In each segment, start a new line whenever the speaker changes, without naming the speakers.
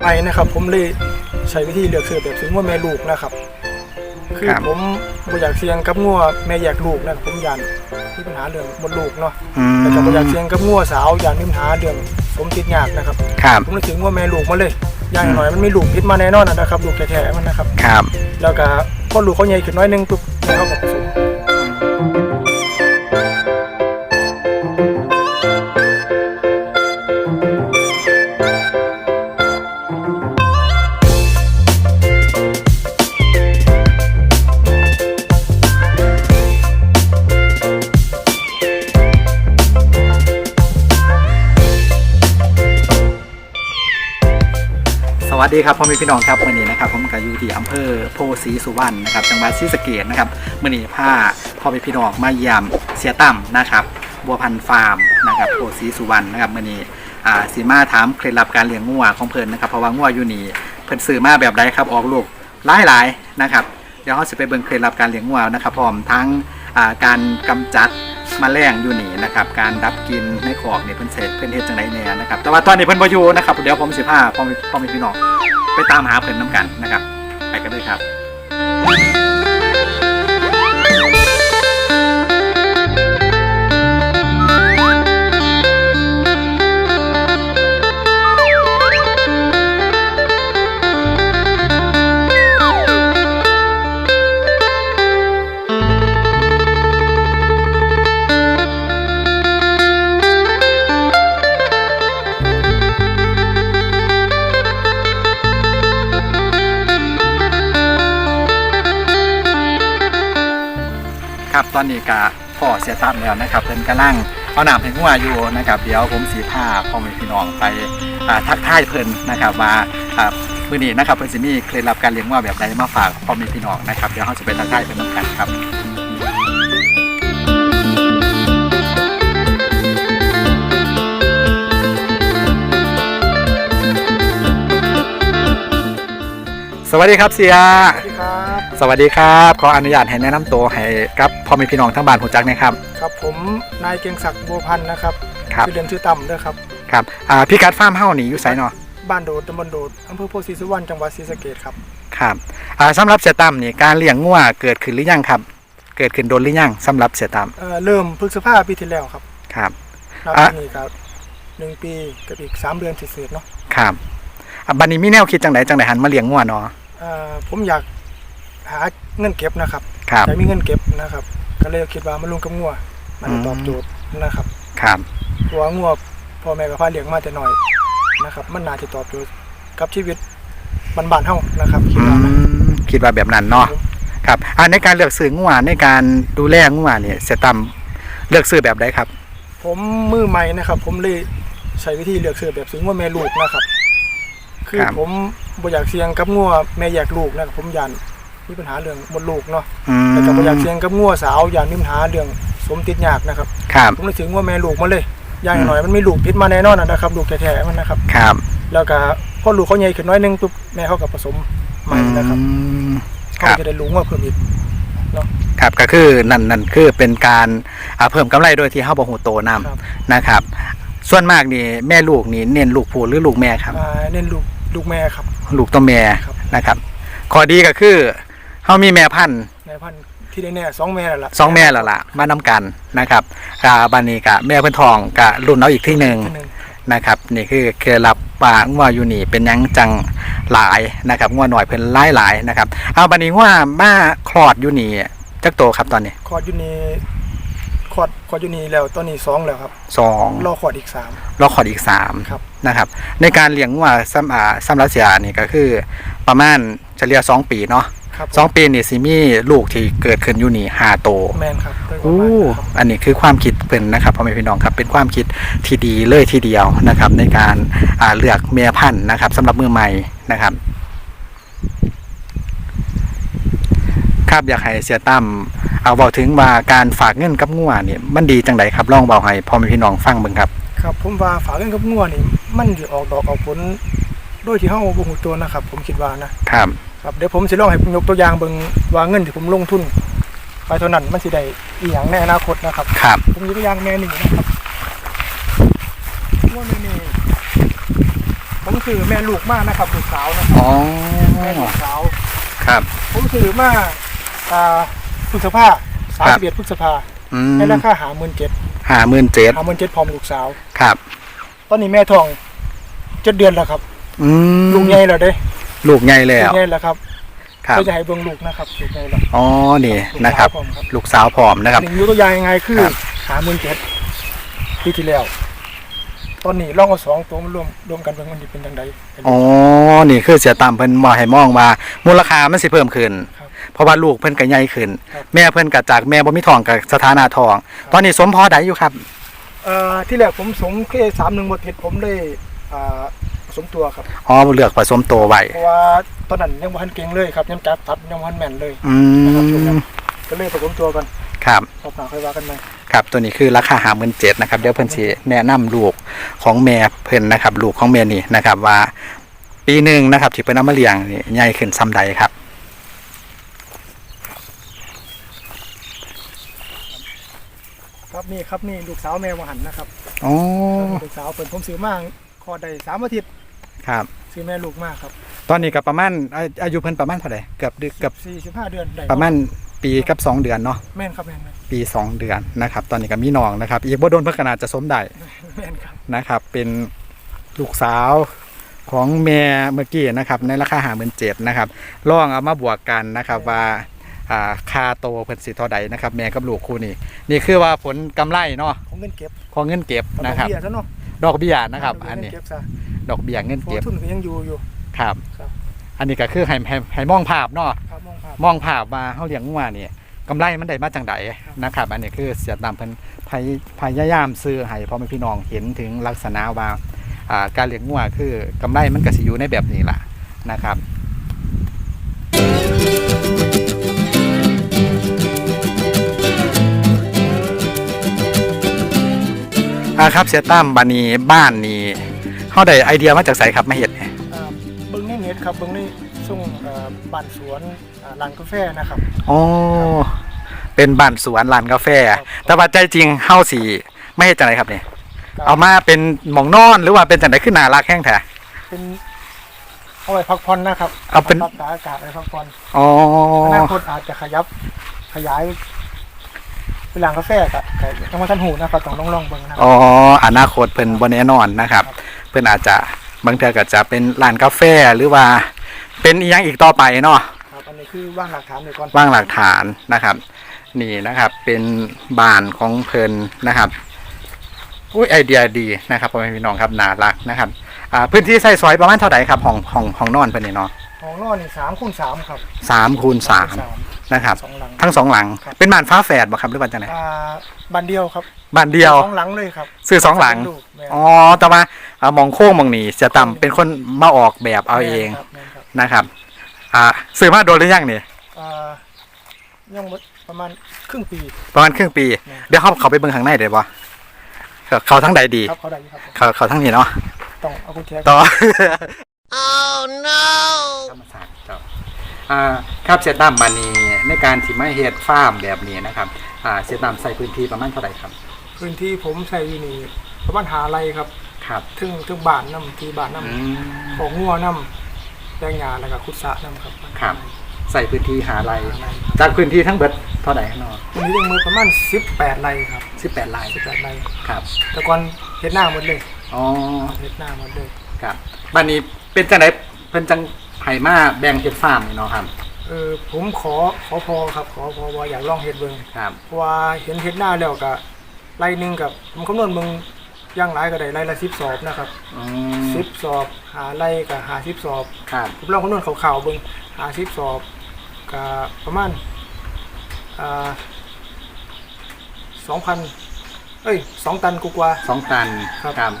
ไปนะครับ ผมเลยใช้วิธีเลือกซื้อแบบซื้องัวแม่ลูกนะครับ คือ
ครับ
ผมบ่อยากเสี่ยงกับงัวแม่แยกลูกนะครับผมยันมีปัญหาเรื่องมดลูกเนาะ
อืม
แล้วก็บ่อยากเสี่ยงกับงัวสาวยันมีปัญหาเรื่องสมติดยากนะครับ
ครับ
ผมเลยซื้องัวแม่ลูกมาเลยอย่างน้อยมันมีลูกพิษมาแน่นอนนะครับ ลูกแท้ๆมันนะครับ
ครับ
แล้วก็พอลูกเขาใหญ่ขึ้นน้อยหนึงปุ๊บแล้วเขาก็ผสม
สวัสดีครับพ่อแม่พี่น้องครับวันนี้นะครับผมกับอยู่ที่อำเภอโพธิ์ศรีสุวรรณนะครับจังหวัดศรีสะเกษนะครับมื่อนี้พาพ่อแม่พี่น้องมาเยี่ยมเสียตั้มนะครับบัวพันธุ์ฟาร์มนะครับโพธิ์ศรีสุวรรณนะครับมื่อนี้อ่าสีมาถามเคล็ดลับการเลี้ยงงัวของเพิ่นนะครับเพราะว่างัวอยู่นี่เพิ่นซื้อมาแบบใดครับออกลูกหลายหลายๆนะครับเดี๋ยวเราจะไปเบิ่งเคล็ดลับการเลี้ยงงัวนะครับพร้อมทั้งอ่าการกำจัด มาแรงอยู่นี่นะครับการรับกินในขอบเนี่ยเพิ่นเสร็จเพิ่นเฮ็ดจังไดแน่นะครับแต่ว่าตอนนี้เพิ่นบ่อยู่นะครับเดี๋ยวผมสิพาพ่อพ่อแม่พี่น้องไปตามหาเพิ่นน้ำกันนะครับ ไปกันเลยครับ อนนี้ก็พ่อเสียตั้มแล้วนะครับเดินกะลังเอาหนามให้งัวอยู่นะครับ เดี๋ยวผมสีผ้าพ่อแม่พี่น้องไปทักทายเพิ่นนะครับว่าอ่ามื้อนี้นะครับเพิ่นสิมีเคล็ดลับการเลี้ยงงัวแบบใดมาฝากพ่อแม่พี่น้องนะครับเดี๋ยวเขาจะไปทักทายเพิ่นนํกันครับ สวัสดีครับเสีย
สวัสดีครับ
สวัสดีครับขออนุญาตให้แนะนำตัวให้กับพ่อแม่พี่น้องทั้งบ้านหูจักนะครับ
ครับผมนายเกรียงศักดิ์บัวพันธ์นะครับ
ครับ
ชื่อเล่นชื่อตั้มด้วยครับ
ครับอ่าพี่กัดฟาร์มเฮ้านี่อยู่ไสเนาะ
บ้านโดดตำบลโดดอำเภอโพธิ์ศรีสุวรรณจังหวัดศรีสะเกษครับ
ครับอ่าสำหรับเสียตั้มนี่การเลี้ยงงัวเกิดขึ้นหรือยังครับ เกิดขึ้นโดนหรือยังสำหรับเสียตั้ม
เอ่อเริ่มพฤษภาปีที่แล้วครับ
ครับ
นับ
อะ
ปีนี้ครับหนึ่งปีกับอีกสามเดือนเศษๆเนาะ
ครับอะบัดนี้มีแนวคิดจังไดจังไดหันมาเลี้ยงงัวเนาะ
เอ่อผมอยากหาเงินเก็บนะครับ
ครับ
อยากมีเงินเก็บนะครับ ก็เลยคิดว่ามาลงกับงัวมันจะ
อืม
ตอบโจทย์นะครับ
ครับ
เพราะว่างัวพ่อแม่กับพ่อเลี้ยงมาแต่น้อยนะครับ มันน่าจะตอบโจทย์กับชีวิตบ้านๆเฮานะครับคิด
อื
ว่านะ
มคิดว่าแบบนั้นเนาะครับอ่าในการเลือกซื้องัวในการดูแลงัวเนี่ยเสียตั้มเลือกซื้อแบบใดครับ
ผมมือใหม่นะครับ ผมเลยใช้วิธีเลือกซื้อแบบซื้องัวแม่ลูกนะครับ คือ
ครับ
ผม บ่อยากเสี่ยงกับงัวแม่แยกลูกนะครับผมยันมีปัญหาเรื่องมดลูกเนาะ
อืม
แล้วก็บ่อยากเสี่ยงกับงัวสาวยันมีปัญหาเรื่องสมติดยากนะครับ
ครับ
ผมเลยซื้องัวแม่ลูกมาเลยอย่าง
อืม
น้อยมันมีลูกพิษมาแน่นอนนะครับลูกแท้ๆมันนะครับ
ครับ
แล้วก็พอลูกเขาใหญ่ขึ้นน้อยหนึงปุ๊บแม่เขาก็ผสมใหม่นะครับ
อืมค
เขา
รับ
จะได้รู้ว่าเพิ่มอีก
ครับก็คือนั่นนั่นคือเป็นการอ่าเพิ่มกำไรโดยที่เฮาบ่ฮู้โตนํ
ครับ
นะครับ ส่วนมากนี่แม่ลูกนี่เน้นลูกผู้หรือลูกแม่ครับ
อ่าเน้นลูก ลูกแม่ครับ
ลูกตัวแม่
ครับ
นะครับข้อดีก็คือเฮามีแม่พันธุ์
ในพันธุ์ที่ได้แน่สองแม่แล้วล่ะ
สองแม่แล้วล่ะมานํกันนะครับกาบันนี้กะแม่เพิ่นทองกะรุ่นเอาอีกที่หนึ่ง
ที่หนึ่ง
นะครับ นี่คือเคล็ดลับว่างัวอยู่นี่เป็นหยังจังหลายนะครับงัวหน่อยเพิ่นหลายหลายๆนะครับเอาบัดนี้งัวมาคลอดอยู่นี่จักโตครับตอนนี้
คอร์ดอยูนีคอร์ดคอร์ดอยูนีแล้วตอนนี้สองแล้วครับ
สอง
รอคอร์ดอีกสาม
เราขออีกสาม
ครับ
นะครับ ในการเลี้ยงวัวซ้ำอ่าซ้ำรัสเซียนี่ก็คือประมาณเฉลี่ยสองปีเนาะ
ครับ
สองปีนี่สิมีลูกที่เกิดขึ้นอยู่นี่ห้าโตว
แมนครับโดยประ
อู้
มาณนะครับ
อันนี้คือความคิดเป็นนะครับพ่อแม่พี่น้องครับเป็นความคิดที่ดีเลยทีเดียวนะครับ ในการอ่าเลือกเมียพันธุ์นะครับสำหรับมือใหม่นะครับ ครับอยากให้เสียตั้มเอาบอกถึงว่าการฝากเงินกับงัวนี่มันดีจังไดครับลองบอกให้พ่อแม่พี่น้องฟังเบิ่งครับ
ครับผมว่าฝากเงินกับงัวนี่ มันจะออกดอกออกผลโดยที่เฮาบ่ฮู้ตัวนะครับ ผมคิดว่านะครับ ครับเดี๋ยวผมสิลองให้ยกตัวอย่างเบิ่งว่าเงินที่ผมลงทุน ไปเท่านั้นมันสิได้อีหยังในอนาคตนะครับ
ครับ
ผมยกตัวอย่างแม่หนึ่งนะครับงัวแม่นี่ผมคือแม่ลูกมากนะครับลูกสาวนะครับ
อ๋อ
แม่ลูกสาว
ครับ
ผมซื้อมาอ่าพฤษภาสามสิบเอ็ดพฤษภา
อื
ใน
ม
ราคาหาหมื่นเจ็ด
ห้าหมื่นเจ็ด
หาหมื่นเจ็ดพร้อมลูกสาว
ครับ
ตอนนี้แม่ทอง เจ็ดเดือนแล้วครับ
อืม
ลูกใหญ่แล้วเด้
ลูกใหญ่แล้
ลู
ว
กใหญ่แล้วครับ
ครับ
ก็จะให้เบิ่งลูกนะครับลูกใหญ่แล้ว
อ๋อ นี่นะครับ
ลูกสาวพร้อมครับ
ลูกสาวผอมนะครับ
หนึ่งอยูตัวอย่างยังไงคือ
ครับ
หาหมื่นเจ็ดปีที่แล้ว ตอนนี้ลองเอาสองตัวมารวมรวมกันเบิ่งมันจะเป็นยังไง
อ๋อ นี่คือเสียตามเพิ่นว่าให้มองว่ามูลค่ามันสิเพิ่มขึ้น
ครับ
เพราะว่าลูกเพิ่นก็ใหญ่ขึ้น
ครับ
แม่เพิ่นก็จากแม่บ่มีทองกับสถานะทองตอนนี้สมพอใดอยู่ครับ
เอ่อที่แรกผมสมเคสามหนึ่งหมดเห็ดผมได้ อ่าผสมตัวครับ
อ๋อเลือกผสมโตวไว้
เพราะว่าตอนนั้นยังบ่ทันเก่งเลยครับยังจับตัดยังบ่ทันแม่นเลย
อื
นะครับช่วงนั้น
ม
ก็เลยผสมตัวกัน
ครับ
รอบหน้าค่อยว่ากันใหม่
ครับตัวนี้คือราคาหาหมื่นเจ็ดนะครับเดี๋ยวเพิ่นสิแนะนำลูกของแม่เพิ่นนะครับลูกของแม่นี่นะครับว่า ปีหนึ่งนะครับที่เพิ่นเอามาเลี้ยงนี่ใหญ่ขึ้นซ้ำใดครับ
ครับนี่ครับนี่ลูกสาวแม่วหันนะครับ
อ๋อ
ลูกสาวเพิ่นผมซื้อมา คลอดได้สามอาทิตย์
ครับ
ซื้อแม่ลูกมากครับ
ตอนนี้ก็ประมาณอาอายุเพิ่นประมาณเท่าไหร่เกือบเดือนเกือบ
สี่สิบห้าเดือนได้
ประมาณปีกับสองเดือนเนาะ
แม่นครับแม่นแม่น
ปี 2 เดือนนะครับ ตอนนี้ก็มีน้องนะครับ อีกบ่โดนเพิ่นขนาดจะสมได้
แม่นครับ
นะครับ เป็นลูกสาวของแม่เมื่อกี้นะครับ ในราคาหาหมื่นเจ็ดนะครับลองเอามาบวกกันนะครับว่าอ่าค่าโตเพิ่นสิเท่าใดนะครับ แม่กับลูกคู่นี้นี่คือว่าผลกำไรเนาะ
ของเงินเก็บ
ของเงินเก็บนะครับ
ดอกเบี้ยซะเนาะ
ดอกเบี้ยนะครับ
ดก
อัน
เบี้ย
นี้
เงิเก็บซะ
ดอกเบี้ยเงิน
เพราะ
เก็บ
ทุนก็ยังอยู่อยู่
ครับ
ครับ
อันนี้ก็คือให้ให้ให้มองภาพเนาะ
ครับมองภาพ
มองภาพว่าเฮาเลี้ยงงัวนี่กำไรมันได้มาจังไดนะครับ อันนี้คือเสียตามเพิ่นพยพยายามซื้อให้พ่อแม่พี่น้องเห็นถึงลักษณะว่าอ่าการเลี้ยงงัวคือกำไรมันก็สิอยู่ในแบบนี้ล่ะนะครับ อ่าครับเสียตั้มบานีบ้านนี้เฮาได้ไอเดียมาจากไสครับมาเฮ็ดเนี่ย
อ่าเบิ้งในเน็ตครับเบิ้งในช่วงเอ่อบ้านสวนอ่าร้านกาแฟนะครับ
อ๋อเป็นบ้านสวนร้านกาแฟ
ครับ
แต่ว่าใจจริงเฮาสิไม่เฮ็ดจังไดครับเนี่ย
ก็
เอามาเป็นหมองนอนหรือว่าเป็นจังไดขึ้นน่ารักแห้งแท้
เป็นเอาไว้พักผ่อนนะครับ
เอาเป็น
รักษาอากาศไว้พักผ่อน
อ๋อ
อนาคตอาจจะขยับขยาย เป็นร้านกาแฟกับยังมาทันหูนะครับต้องลองลองเบิ่งนะครับ
อ๋ออนาคตเพิ่นบ่แน่นอนนะครับ เพิ่นอาจจะบางเทื่อก็จะเป็นร้านกาแฟหรือว่า เป็นอีหยังอีกต่อไปเนาะ
ครับอันนี้คือว่างหลักฐานเลยก่อน
วางหลักฐานนะครับ นี่นะครับเป็นบ้านของเพิ่นนะครับอุ้ยไอเดียดีนะครับพ่อแม่พี่น้องครับน่ารักนะครับอ่าพื้นที่ใส่ซอยประมาณเท่าไหร่ครับห้องห้องห้องนอนเพิ่นนี่เนาะ
ของนอนนี่สามคูณสามครับ
สามคูณสาม นะครับ
สองหลัง
ทั้งสองหลัง
ครับ
เป็นบ้านฟ้าแฝดบ่ครับหรือว่าจังได
อ่าบ้านเดียวครับ
บ้านเดียว
สองหลังเลยครับ
ซื้อสองหลัง
ลูกแม่
อ๋อแต่ว่าอ่ามองโค้งมองนี่เสียต่ำเป็นคนมาออกแบบเอาเอง
ครับแม่นครับ
นะครับอ่าซื้อมาโดนหรือยังนี่
อ่ายังบ่ประมาณครึ่งปี
ประมาณครึ่งปี
แม่น
เดี๋ยวเขาเขาไปเบิ่งข้างในได้บ่เขาเขาทั้งใดดี
ครับเขาได้อยู่ครับ
เขาเขาทั้งนี้เนาะ
ต้องเอากุญแจ
ต่อ oh no ธรรมศาสตร์ ครับอ่าครับเสียตั้มมานี่ในการที่มาเฮ็ดฟาร์มแบบนี้นะครับอ่าเสียตั้มใส่พื้นที่ประมาณเท่าไหร่ครับ
พื้นที่ผมใส่อยู่นี่ประมาณหาไรครับ
ครับ
ถึงถึงบ้านน้ำที่บ้านน้
อืมำ
ของงัวน้ำแปลงยาแล้วก็คุดสะน้ำครับ
ครับ ใส่พื้นที่หาไร
หาไร
จากพื้นที่ทั้งเบิดเท่าไหร่ข้างนอก
วันนี้ยังมือประมาณสิบแปดไรครับ
สิบแปดไร่
สิบแปดไร
ครับ
แต่ก่อนเฮ็ดหน้าหมดเลย
อ๋อ
เฮ็ดหน้าหมดเลย
ครับบันนี้เป็นจังไดเพิ่นจัง ไผมาแบ่งเฮ็ดฟาร์มนี่เนาะครับ
เออผมขอขอพอครับ ขอพอว่าอยากลองเฮ็ดเบิ่ง
ครับ
เพราะว่าเห็นเฮ็ดหน้าแล้วก็ไรหนึงกับผมคำนวณมึงย่างหลายก็ได้ไรละสิบสอบนะครับ
อืม
สิบสอบหาไรกับหาสิบสอบ
ครับ
ผมลองคำนวณข่าวๆเบิ่งหาสิบสอบก็ประมาณอ่าสองพันเอ้ยสองตันกว่า
สองตัน
ครับ
ครับ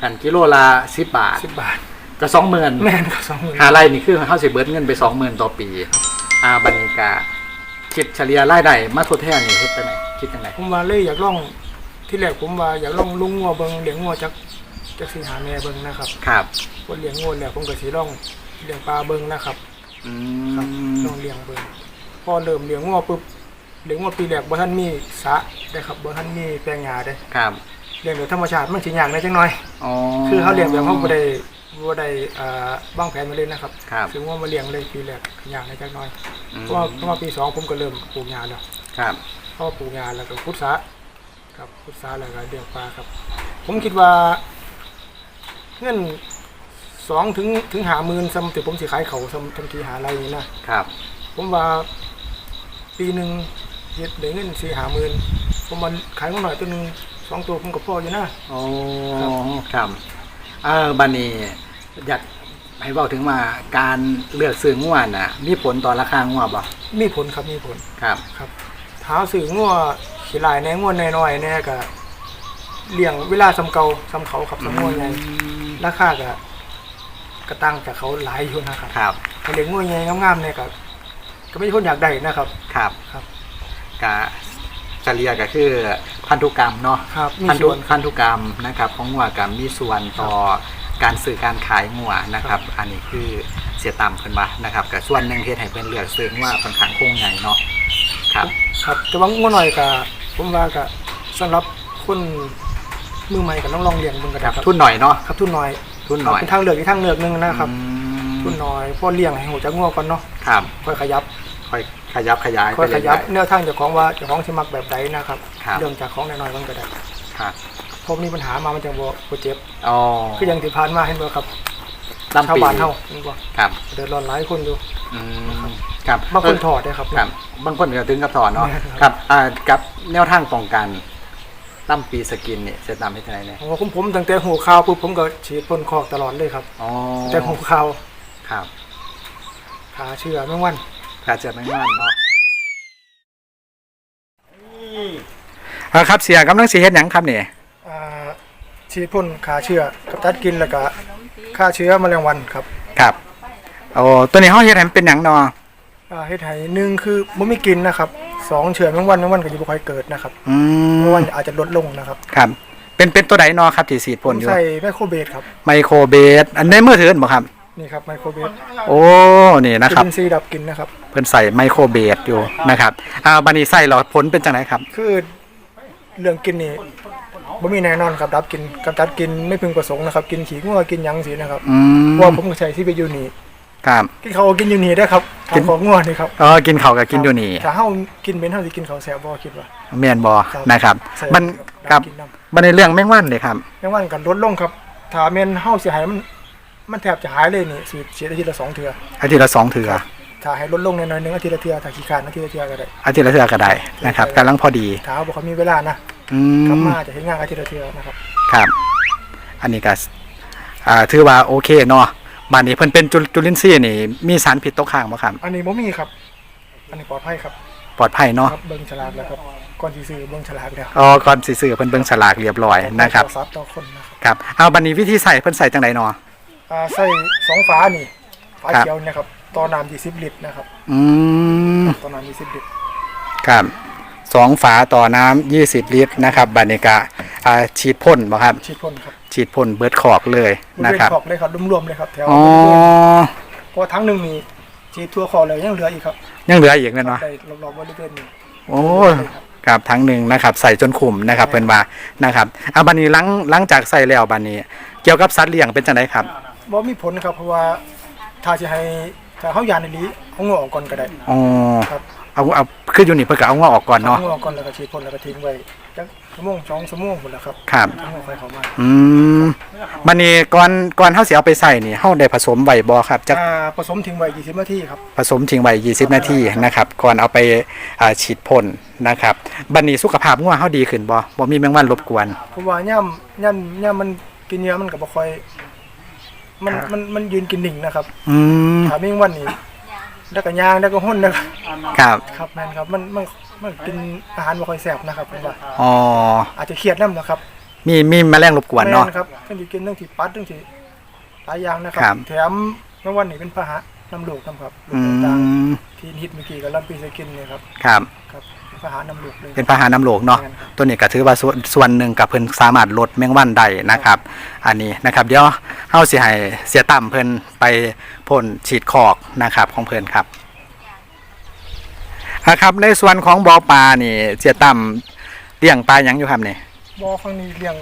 กันกิโลละ10บาท
สิบบาท
ก็20,000
แม่นก็สองหมื่น
หาไรนี่คือเฮาสิเบิดเงินไป20,000ต่อปีอ่าบัดนี้ก็คิดเฉลี่ยรายได้มาทดแทนนี่เฮ็ดจังไดคิดจังได
ผมว่าเลยอยากลองที่แรกผมว่าอยากลองลุงงัวเบิงเลี้ยงงัวจักจักสิหาแม่เบิงนะครับ
ครับ
คนเลี้ยงงัวแล้วผมก็สิลองเลี้ยงปลาเบิงนะครับ
อื
ครับ
ม
ลองเลี้ยงเบิงพอเริ่มเลี้ยงงัวปุ๊บเลี้ยงงัวปีแรกบ่ทันมีสระได้ครับบ่ทันมีแปลงหญ้าได้
ครับ
เลี้ยงโดยธรรมชาติมันสิยากหน่อยจังหน่อย
อ๋อ
คือเขาเลี้ยงแบบเขาบ่ได้ ว่าได้อ่าบ้างแผนมาเลยนะครับ
ครับ
ถึงว่ามาเลี้ยงเลยปีแรกยากในจักหน้อย
อืม
เพราะว่าเพราะว่าปีสองผมก็เริ่มปลูกงาแล้ว
ครับ
พอปลูกงาแล้วก็พุทธะครับพุทธะแล้วก็เลี้ยงปลาครับ ผมคิดว่าเงินสองถึงถึงหาหมื่นสำหรับผมสิขายเขาสำทำทีหาอะไรนี่นะครับ ผมว่าปีหนึ่งเฮ็ดได้เงินสี่หาหมื่นผมมันขายมาหน่อยตัวหนึ่งสองตัวผมก็พออยู่นะ
โอ้ครับ เออบันนี้อยากให้บอกถึงว่าการเลือกซื้อง่วนน่ะ มีผลต่อราคาง่วบ่
มีผลครับมีผล
ครับ
ครับเท้าสื่องัวขี้ลายแหน่งัวน้อยๆแหน่ก็เลี้ยงเวลาสำเกาสำเขาครับสำงัวใหญ่ราคาก็ก็ตั้งจากเขาหลายอยู่นะครับ
ครับ
ถ้าเลี้ยงงัวใหญ่งามๆเนี่ยก็ก็ไม่ใช่คนอยากได้นะครับ
ครับ
ครับ
กะ เฉลี่ยก็คือพันธุกรรมเนาะ
ครับมี
พันธุ
ส่วน
พันธุกรรมนะครับของงัวกับมีส่วนต่อการสื่อการขายงัวนะครับ อันนี้คือเสียต่ำเพิ่นว่านะครับกับส่วนหนึ่งที่ให้เพิ่นเลือกซื้อว่าค่อนข้างคงใหญ่เนาะครับ
ครับแต่ว่างัวน้อยก็ผมว่าก็สำหรับคนมือใหม่ก็ต้องลองเลี้ยงเบิ่งก็
ค
ได้
รับ
ครับ
ทุนหน่อยเนาะ
ครับทุนน้อย
ทุนน้อย
เป็นทางเลือกอีกทางเลือกหนึงนะครับ
อืม
ทุนน้อยพอเลี้ยงให้หัวจักงัวก่อนเนาะ
ครับ
ค่อยขยับ
ค่อยขยับขยาย
ค่อย
ไป
ขยับ
เรื่
แนวทางเจ้าของว่าเจ้าของสิมักแบบใดนะครับ
ครับ
เริ่มจากของน้อยๆมันก็ได้
ๆครับ
พอมีปัญหามามันจังบ่บ่เจ็บ
อ๋อ
คืออย่างที่ผ่านมาเห็นบ่ครับ
ตาม
ชาว
ปี
บ้านเฮาเห็นบ่
ครับ
เดือดร้อนหลายคนอยู่
อืมครับ
บางคน
เออ
ถอดได้ครับ
ครับ บางคนก็ถึงกับถอนเนาะ
แม่นครับ
ครับอ่ากับแนวทางป้องกันตั้มปีสกินเนี่ยจะนำให้ทนายเนี่ย
โอ้ผมผมตั้งแต่หูข่าวปุ๊บผมก็ฉีดพ่นคอกตลอดเลยครับ
อ๋อ
ตั้งแต่หูข่าว
ครับ
ขาเชื่อแมงวัน
กาเจอไม่ม่านเนาะอ่าครับเสียกำลังสีเฮ็ดหยังครับเนี่ย
อ่าฉีดพ่นขาเชื้อกับตัดกินแล้วก็ฆ่าเชื้อแมลงวันครับ
ครับโอ้ตัวนี้เฮาเฮ็ดให้มันเป็นหยังเนาะ
อ่าเฮ็ดให้หนึ่งคือบ่มีกลินนะครับสองเชื้อแมงวันแมงวันก็จะบ่ค่อยเกิดนะครับ
อื
แม
ม
งวันอาจจะลดลงนะครับ
ครับ เป็นเป็นตัวใดเนาะครับที่สีด
ผ
พ่น
ม
อยู่
ใส่ไมโครเบสครับ
ไมโครเบสอันในมือถือบ่ครับ
นี่ครับไมโครเบส
โอ้นี่นะครับ
จุลินทรีย์ดับกลินนะครับ
เพิ่นใส่ไมโครเบสอยู่นะครับอ่าบัดนี้ใส่แล้วผลเป็นจังไดครับ
คือเรื่องกินนี่บ่มีแน่นอนครับดับกลินกำจัดกลินไม่พึงประสงค์นะครับ กินขี้งัวกินหยังสินะครับ
อืม
เพราะว่าผมก็ใช้ที่ไปอยู่นี่
ครับ
กินเขาวกินอยู่นี่ได้อครับ
กิน
ทางของงัวนี่ครับ
อ๋อกินข้าวกับกินอยู่นี่
ถ้าเฮากินเป็นเฮาสิกินข้าวแซ่บบ่คิดว่า
แม่นบ่
ครับ
นะครับ
ใส่
มันครับ
กินน้ำ
มันในเรื่องแม่งวันเลยครับ
แมงวันกันลดลงครับ ถ้าแม่นเฮาสิให้มัน มันแทบจะหายเลยนี่สิเสียอาทิตย์ละสองเทื่อ
อาทิตย์ละสองเถือ
ถ้าให้ลดลงหน่อยๆหนึงอาทิตย์ละเทื่อถ้าขี้คร้านอาทิตย์ละเทื่อก็ได้
อาทิตย์ละเถือก็ได้นะครับกำลังพอดี
ถ้าเขาบอกเขามีเวลานะ
อื
กลับ
ม
มาจะให้งานอาทิตย์ละเทื่อนะครับ
ครับ อันนี้ก็อ่าถือว่าโอเคเนาะบ้านนี้เพิ่นเป็นจุจุลินทรีย์นี่ มีสารผิดตกค้างบ่ครับ
อันนี้บ่มีครับ อันนี้ปลอดภัยครับ
ปลอดภัยเนาะ
ครับเบิ่งฉลากแล้วครับก่อนสิซื้อเบิ่งฉลากแล้ว
อ๋อก่อนสิซื้อเพิ่นเบิ่งฉลากเรียบร้อยนะครับ
ต่อสัตว์ต่อคนนะครับ
ครับเอาบัดนี้วิธีใส่เพิ่นใส่จังไดเนาะ
อ่าใส่สองฝานี่ฝา
ครับ
เขียวเนี่ยครับต่อน้ำ20ลิตรนะครับ
อืม
ต่อน้ำ20ลิตร
ครับสองฝาต่อน้ำ20ลิตรนะครับบัดนี้ก็อ่าฉีดพ่นบ่ครับ
ฉีดพ่นครับ
ฉีดพ่นเบิดขอกเลย
บริ
นะ
เวณ
ครับ
ขอบเลยครับรวมๆเลยครับแถว
อ๋อ
เพราะทั้งหนึงนี่ฉีดทั่วคอเลยยังเหลืออีกครับ
ยังเหลืออีกนะเนาะ
ได้รอบๆบริเวณนี้
โอ้ครับทั้งหนึ่งนะครับ ใส่จนขุมนะครับเพิ่นว่านะครับเอาบัดนี้หลังหลังจากใส่แล้วบัดนี้ เกี่ยวกับสัตว์เลี้ยงเป็นจังไดครับ
บ่มีผลครับเพราะว่าถ้าจะให้ถ้าเฮายานอีหลีเอางอออกก่อนก็ได้
อ๋อ
ครับ
เอาเอาคืออยู่นี่เพิ่นก็เอางอกออกก่อนเนาะ
เอางอออกก่อนแล้วก็ฉีดพ่นแล้วก็ทิ้งไว้จักชั่วโมงสองชั่วโมงพุ่นแหละครับ
ครับ
ทั้งหมดไฟเข้ามา
อืมบัดนี้ก่อนก่อนเฮาสิเอาไปใส่นี่เฮาได้ผสมไว้บ่ครับจัก
อ่าผสมทิ้งไว้20นาทีครับ
ผสมทิ้งไว้20 นาทีนะครับ ก่อนเอาไปอ่าฉีดพ่นนะครับบัดนี้สุขภาพงัวเฮาดีขึ้นบ่บ่มีแมงวันรบกวน
เพราะว่าย่ำย่ำย่ำมันกินเนื้อมันก็บ่ค่อย มันมันมันยืนกินดิ่งนะครับ
อืม
ถ้ามีวันนี้แล้วก็ย่างแล้วก็หุ่นนะครับ
ครับ
ครับแม่นครับมันมันมันกินอาหารบ่ค่อยแซ่บนะครับผมว่า
อ๋อ
อาจจะเครียดนํนะครับ
มีมีแมลงรบกวนเนาะ
แม่ครับทั้งที่กินทั้งที่ปัดทั้งที่หลายอย่างนะครั
ครับ
แถมเมื่อวันนี้เป็นพาหะน้ำลูกนะครับลู
อื
กต่าง
ม
ๆที่ฮิตเมื่อกี้กับลำปีสกินเนี่ยครับ
ครับ
ครับเป็น พาหะน้ำลูกเลย
เป็นพาหาน้ำโหลกเนาะ
แม่นครับ
ตัวนี้ก็ถือว่าส่วนส่วนหนึ่งกับเพิ่นสามารถลดแมงวันได้นะครับ อันนี้นะครับเดี๋ยวเฮาสิให้เสียต่ำเพิ่นไปพ่นฉีดคอกนะครับของเพิ่นครับนะครับในส่วนของบ่อปลานี่เสียต่ำเลี้ยงปลาหยังอยู่ครับนี่
บ่อข้างนี้เลี้ยง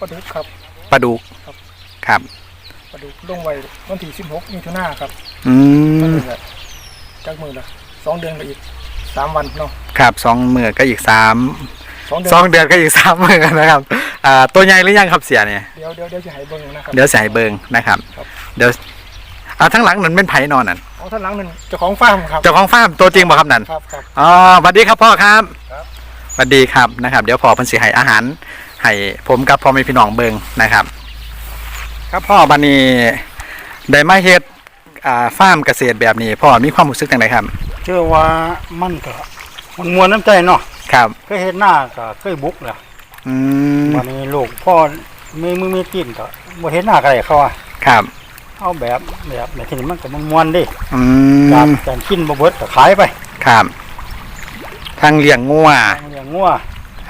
ปลาดุกครับ
ปลาดุก
ครับ
ครับ
ปลาดุกลงไว้วันที่16มิถุนายนครับ
อื
ก็
ม
เลยแบบจักมือละสองเดือนกับอีก สามวันเนาะ
ครับสองมือก็อีกสาม
สองเดือน
สองเดือนก็อีกสามมือนะครับอ่าตัวใหญ่หรือยังครับเสียเนี่ย
เดี๋ยวเดี๋ยวเดี๋ยวจะให้เบิ่งนะครับ
เดี๋ยวใส่เบิงนะครับ
ครับ
เดี๋ยวอ่าทั้งหลังนั้นเป็นไผ่นอนนั่น
ของท่านหลังนั่นเจ้าของฟาร์มครับ
เจ้าของฟาร์มตัวจริงบ่ครับนั่น
ครับครับ
อ๋อสวัสดีครับพ่อครับ
ครับ
สวัสดีครับนะครับ เดี๋ยวพ่อเพิ่นสิให้อาหารให้ผมกับพ่อแม่พี่น้องเบิงนะครับ ครับพ่อบัดนี้ได้มาเฮ็ดอ่าฟาร์มเกษตรแบบนี้พ่อมีความรู้สึกจังไดครับ
เชื่อว่ามันก็มันมวนน้ำใจเนาะ
ครับ
เคยเห็นหน้าก็เคยบุกแหละ
อืม
วันนี้ลูกพ่อมีมือมีตีนก็บ่เห็นหน้าใครเขาอะ
ครับ
เอาแบบแบบแบบที่นี่มันก็มันมวนดิ
อื
การ
ม
การกินบ่เบิดก็ขายไป
ครับทางเลี้ยงงัว
เลี้ยงงัว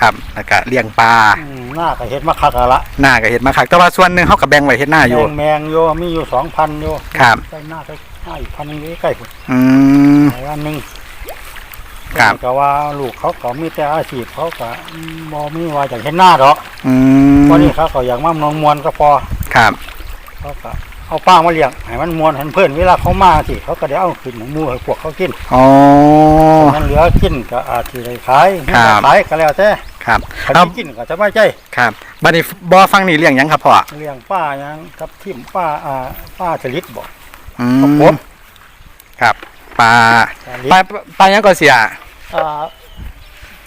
ครับแล้วก็เลี้ยงปลา
อืมหน้าก็เฮ็ดมาคักแล้วละ
หน้าก็เฮ็ดมาคักแต่ว่าส่วนหนึงเฮาก็แบ่งไว้เฮ็ดหน้าอยู่
แมงแมงโยมีอยู่2,000โย
ครับ
ใกล้หน้าใก ล้หน้าอีกพันหนึงใกล้ๆพุ่น
อืม
หลายวันหนึง
ครับ
ก็ว่าลูกเขาก็มีแต่อาชีพเขาก็อืมบ่มีว่าจะเห็นหน้าดอก
อืม
วันนี้เขาก็อยากมานองมวนก็พอ
ครับ
เขาก็เอาป้ามาเลี้ยงให้มันมวนให้เพื่อนเวลาเขามาสิเขาก็ได้เอาขึ้นหมูให้พวกเขากิน
อ๋อ
มันเหลือกินก็อาจจะได้ขาย
ครับ
ขายก็แล้วแต่
ครับ
ถ้า
เอา
สิกินก็จะไม่ใจ
ครับบัดนี้บ่ฟังนี่เลี้ยงหยังครับพ่อ
เลี้ยงป้าหยังกับทิมป้าอ่าป้าสลิดบอก
อื
ครับผม
มครับปลา
สลิด
ปลาปลาหยังก็เสีย
อ่า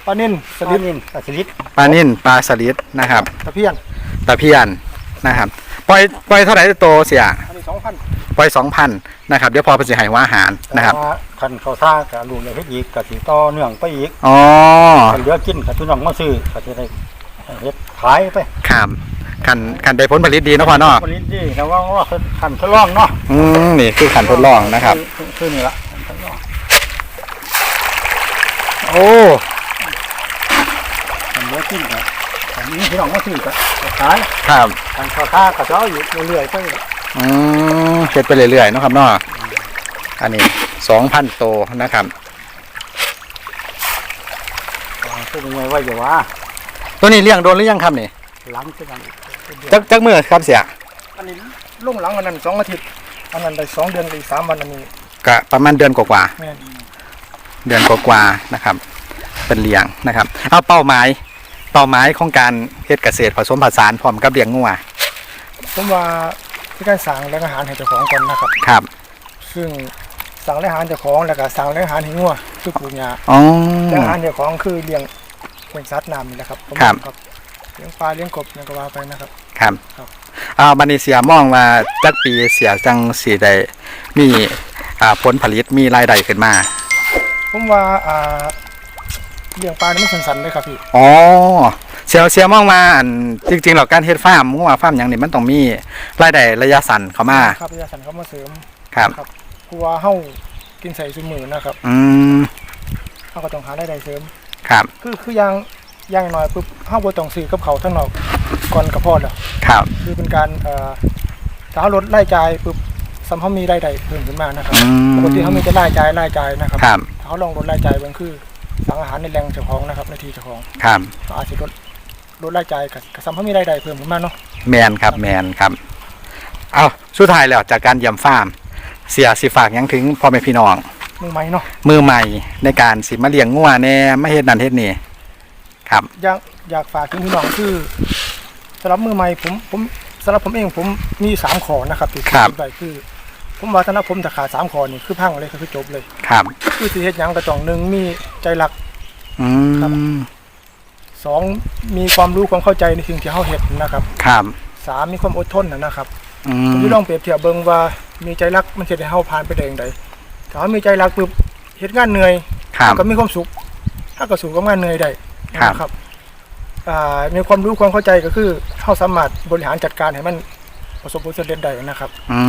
ปลานิ่นส
ส
ลิ
ลิ
ด
ดนี่ปลาสลิด
ปลานิ่นปลาสลิดนะครับ
ตะเพียน
ตะเพียนนะครับปล่อยปล่อยเท่าไหร่โตเสีย
อันนี้สองพัน
ปล่อย2,000นะครับเดี๋ยวพอเพิ่นสิให้ว่าอาหารนะครับ
คันเขาท่ากับลูกเลยเฮ็ดอีกก็สิต่อเนื่องไปอีก
อ๋อ
คันเหลือกินก็พี่น้องมาซื้อก็จะได้เฮ็ดขายไป
ครับ คันคันได้ผลผลิตดีเนาะพ่อเนาะ
ผลิตดีแต่ว่าว่าคันทดลองเนาะ
อืมนี่คือขันทดลองนะครับ
อคือนี่ละคันทดลอง
โอ้
คันเหลือกินก็คันนี้พี่น้องมาซื้อก็ก็ขาย
ครับ
ทางชาวท่าก็จะเอาอยู่เรื่อยๆไป
อืมเฮ็ดไปเรื่อยๆเนาะครับเนาะอันนี้2,000โตนะครับ
คือยังไงว่าอย่าว่า
ตัวนี้เลี้ยงโดนหรือยังครับนี่
หลังจากนั้น
จักจักมือครับเสีย
อันนี้ลงหลังอันนั้นสองอาทิตย์อันนั้นได้สองเดือนกับอีกสามวันอันนี้
ก็ประมาณเดือนกว่า
แม่น
ๆเดือนกว่าๆนะครับ เป็นเลี้ยงนะครับ เอาเป้าหมายเป้าหมายของการเฮ็ดเกษตรผสมผสานพร้อมกับเลี้ยงงัว
ผมว่าที่การสั่งแหล่งอาหารให้เจ้าของก่อนนะครับ
ครับ
ซึ่งสั่งแหล่งอาหารเจ้าของแล้วก็สั่งแหล่งอาหารให้งัวคือปลูกหญ้า
อ๋อ
แหล่งอาหารเจ้าของคือเลี้ยงเลี้ยงสัตว์น้ำนี่แหละครับผม
ครับ
เลี้ยงปลาเลี้ยงกบเนี่ยก็ว่าไปนะครับ
ครับ
ครับ
อ่าบัดนี้เสียมองว่าจักปีเสียจังสิได้มีอ่าผลผลิตมีรายได้ขึ้นมา
ผมว่าอ่าเลี้ยงปลานี่มันสั้นๆเลยครับพี่
อ๋อเสียเสียมองมาอันจริงๆแล้วการเฮ็ดฟาร์มงัวฟาร์มหยังนี่มันต้องมีรายได้ระยะสั้นเข้ามา
ครับยาสันเขามาเสริม
ครับ
เพราะว่าเฮากินใส่ซุมือนะครับ
อืม
เฮาก็ต้องหารายได้เสริม
ครับ
คือคืออย่างอ ย่างน้อยปุ๊บเฮาบ่ต้องซื้อกับเขาวทั้งนอกก่อนกับพ่อแล้ว
ครับ
คือเป็นการเอ่อถ้าเฮาลดรายจ่ายปุ๊บซ้ำเฮามีรายได้เพิ่มขึ้นมานะครับ
อืม
ปกติเฮามีแต่รายจ่ายรายจ่ายนะครับ
ครับ
ถ้าเฮาลองลดรายจ่ายเบิ่งคือสั่งอาหารในแหล่งเจ้าของนะครับในที่เจ้าของ
ครับ
ก็อาจจะลดลดรายจ่ายกับกับซ้ำเฮามีรายได้เพิ่มขึ้นมาเนาะ
แมนครับแมนครับเอาสุดท้ายแล้วจากการเยี่ยมฟาร์ม เสียสิฝากหยังถึงพ่อแม่พี่น้อง
มือใหม่เนาะ
มือใหม่ในการสิมาเลี้ยงงัวแน่มาเฮ็ดนั่นเฮ็ดนี่ ครับ
อยากอยากฝากถึงพี่น้องคือสำหรับมือใหม่ผมผมสำหรับผมเองผมมีสามข้อนะครับที่
ครับ
คิดไว้คือ ผมว่าสำหรับผมถ้าขาดสามข้อนี่คือพังเลยคือจบเลย
ครับ
คือสิเฮ็ดหยังก็ต้องหนึ่งมีใจรัก
อื
ครับ
ม
สองมีความรู้ความเข้าใจในสิ่งที่เฮาเฮ็ดนะครับ
ครับ
สามมีความอดทนนะนะครับ
อื
ผมมลองเปรียบเทียบเบิ่งว่ามีใจรักมันสิได้เฮาผ่านไปได้อย่างใดถ้าเฮามีใจรักปุ๊บเฮ็ดงานเหนื่อย
ครับ
ก็มีความสุข ถ้าก็สู้กับงานเหนื่อยได้
ครับ
นะครับอ่ามีความรู้ความเข้าใจก็คือเฮาสามารถบริหารจัดการให้มันประสบผลสำเร็จได้นะครับ
อื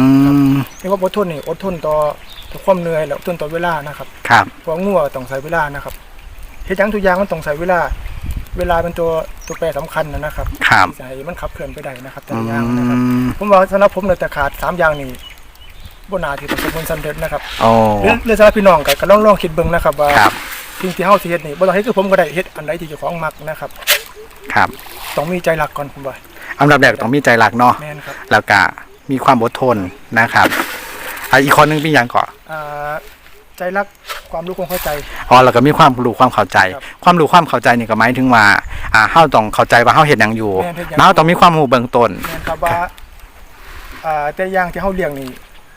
ม
มีความอดทนนี่อดทนต่อต่อความเหนื่อยและอดทนต่อเวลานะครับ
ครับ
เพราะงัวต้องใช้เวลานะครับเฮ็ดหยังทุกอย่างมันต้องใช้เวลา เวลาเป็นตัวตัวแปรสำคัญนะนะครับ
ครับ
ที่จะให้มันขับเคลื่อนไปได้นะครับแต่
อื
ละอย่างนะครับ
ม
ผมว่าสำหรับผมเนี่ยแต่ขาดสามอย่างนี้บนาที่ประสบผลสำเร็จนะครับ
โอ้
หรือหรือสำหรับพี่น้องก็ก็ลองลองคิดเบิ่งนะครับว่า
ครับ
สิ่งที่เฮาสิเฮ็ดนี่บ่ต้องเฮ็ดคือผมก็ได้เฮ็ดอันใดที่เจ้าของมักนะครับ
ครับ
ต้องมีใจรักก่อนผมว่า
อันดับแรกต้องมีใจรักเนาะ
แม่นครับ
แล้วก็มีความอดทนนะครับอะอีกคนนึงเป็นหยังก่อน
อ่าใจรักความรู้ความเข้าใจ
อ๋อแล้วก็มีความรู้ความเข้าใจ
ครับ
ความรู้ความเข้าใจนี่ก็หมายถึงว่าอ่าเฮาต้องเข้าใจว่าเฮาเฮ็ดหยังอยู่
แม่นเฮ็ดหยัง
แล้วเฮาต้องมีความรู้เบื้องต้น
แม่นครับว่าอ่าแต่อย่างที่เขาเลี้ยงนี่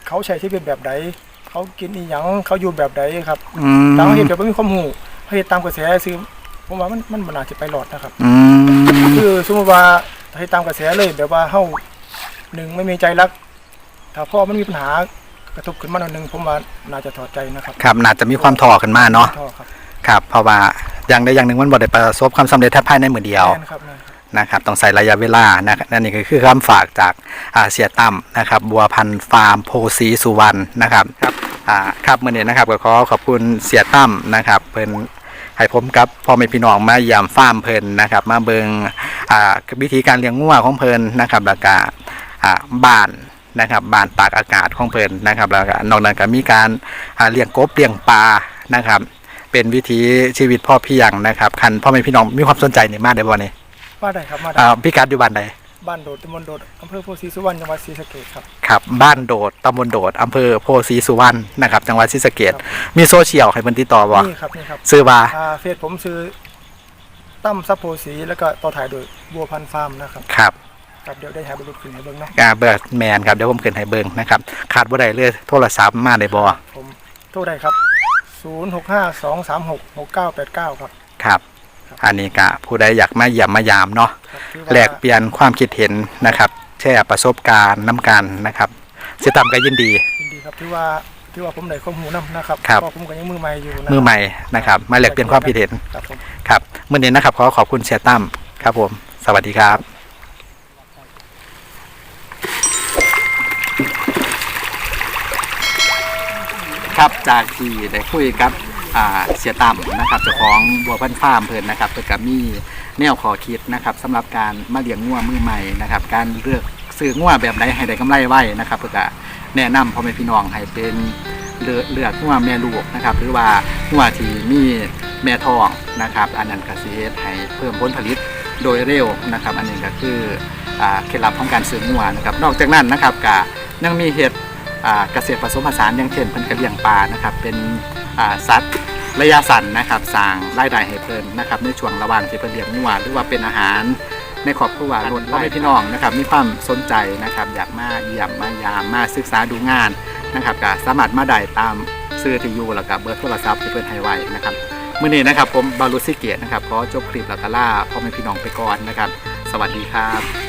เขาใช้ชีวิตแบบใด เขากินอีหยังเขาอยู่แบบใดครับ
อืม
แต่เขาเห็นแบบไม่มีความหูเขาเห็นตามกระแสซื้อผมว่ามันมันมันอาจจะไปหลอดนะครับ
อืม
คือสมมติว่าให้ตามกระแสเลยแบบว่าเฮาหนึ่งไม่มีใจรัก ถ้าพ่อมันมีปัญหากระทบขึ้นมาหน่อยหนึ่งผมว่าน่าจะถอดใจนะครับ
ครับน่าจะมีความท้อขึ้นมาเนาะ
ท่อครับ
ครับ เพราะว่าอย่างใดอย่างหนึ่งมันบ่ได้ประสบความสำเร็จแค่ภายในมือเดียว
แม่นครับแม่นครับ
นะครับต้องใส่ระยะเวลานะครับนั่นนี่ก็คือคำฝากจากอ่าเสียตั้มนะครับบัวพันธุ์ฟาร์มโพสีสุวรรณนะครับครับอ่าครับเมื่อนี้นะครับก็ขอขอบคุณเสียตั้มนะครับเพิ่นให้ผมกับพ่อแม่พี่น้องมาเยี่ยมฟาร์มเพิ่นนะครับ มาเบิงอ่าวิธีการเลี้ยงงัวของเพิ่นนะครับแล้วก็อ่าบ้านนะครับบ้านตากอากาศของเพิ่นนะครับแล้วก็นอกนั้นก็มีการอ่าเลี้ยงกบเลี้ยงปลานะครับ เป็นวิถีชีวิตพ่อเพียงนะครับคันพ่อแม่พี่น้องมีความสนใจนี่มาได้บ่เนี่ย
มาได้ครับมาได้
อ่าพี่กัดอยู่บ้านใด
บ้านโดดตำบลโดดอำเภอโพธิ์ศรีสุวรรณจังหวัดศรีสะเกษครับ
ครับ บ้านโดดตำบลโดดอำเภอโพสีสุวรรณนะครับจังหวัดศรีสะเกษมีโซเชียลให้เพิ่นติดต่อบ่
นี่ครับนี่ครับ
ซื้อว่า
อ่าเฟซผมซื้อตั้มซับโพธิ์ศรีแล้วก็ต่อถ่ายโดยบัวพันธุ์ฟาร์มนะครับ
ครับ
ครับเดี๋ยวได้หาบรรลุขึ้นให้เบิ่งเนาะ
อ่าเบิร์ดแมนครับเดี๋ยวผมขึ้นให้เบิ่งนะครับขาดบ่ได้เลยโทรศัพท์มาได้บ่
ผมโทรได้ครับ 0652366989 ครับ
ครับ อันนี้ก็ผู้ใดอยากมาเยี่ยมมายามเนาะ
ครับถือว่า
แลกเปลี่ยนความคิดเห็นนะครับ แชร์ประสบการณ์น้ำกันนะครับสิตามก็ยินดี
ยินดีครับถือว่าถือว่าผมได้ข้อมูลนํนะครับ
ครับ
เพาะผมก็ยังมือใหม่อยู่นะ
มือใหม่นะครับ มาแลกเปลี่ยนความคิดเห็น
ครับผม
ครับมื่อนี้นะครับขอขอบคุณเสียตั้มครับผม สวัสดีครับครับจากที่ได้คุยกับ อ่าเสียตั้มนะครับเจ้าของบัวพันธุ์ฟาร์มเพิ่นนะครับเพิ่นก็มีแนวขอคิดนะครับสำหรับการมาเลี้ยงงัวมือใหม่นะครับการเลือกซื้องัวแบบใดให้ได้กำไรไว้นะครับเพิ่นก็แนะนำพ่อแม่พี่น้องให้เป็นเลือกเลือกงัวแม่ลูกนะครับหรือว่างัวที่มีแม่ท้องนะครับ อันนั้นก็สิเฮ็ดให้เพิ่มผลผลิตโดยเร็วนะครับ อันนี้ก็คืออ่าเคล็ดลับของการซื้องัวนะครับ นอกจากนั้นนะครับก็ยังมีเห็ดอ่าเกษตรผสมผสานอย่างเช่นเพิ่นก็เลี้ยงปลานะครับเป็น สัตว์ระยะสั้นนะครับสร้างรายได้ให้เพิ่นนะครับในช่วงระหว่างที่เพิ่นเลี้ยงงัวหรือว่าเป็นอาหารในครอบครัวรวมพ่อแม่พี่น้องนะครับมีความสนใจนะครับอยากมาเยี่ยมมายามมาศึกษาดูงานนะครับก็สามารถมาได้ตามซื้อที่อยู่แล้วก็เบอร์โทรศัพท์ที่เพิ่นให้ไว้นะครับมื้อนี้นะครับผมบารุสิเกียรตินะครับขอจบคลิปแล้วก็ล่าพ่อแม่พี่น้องไปก่อนนะครับ สวัสดีครับ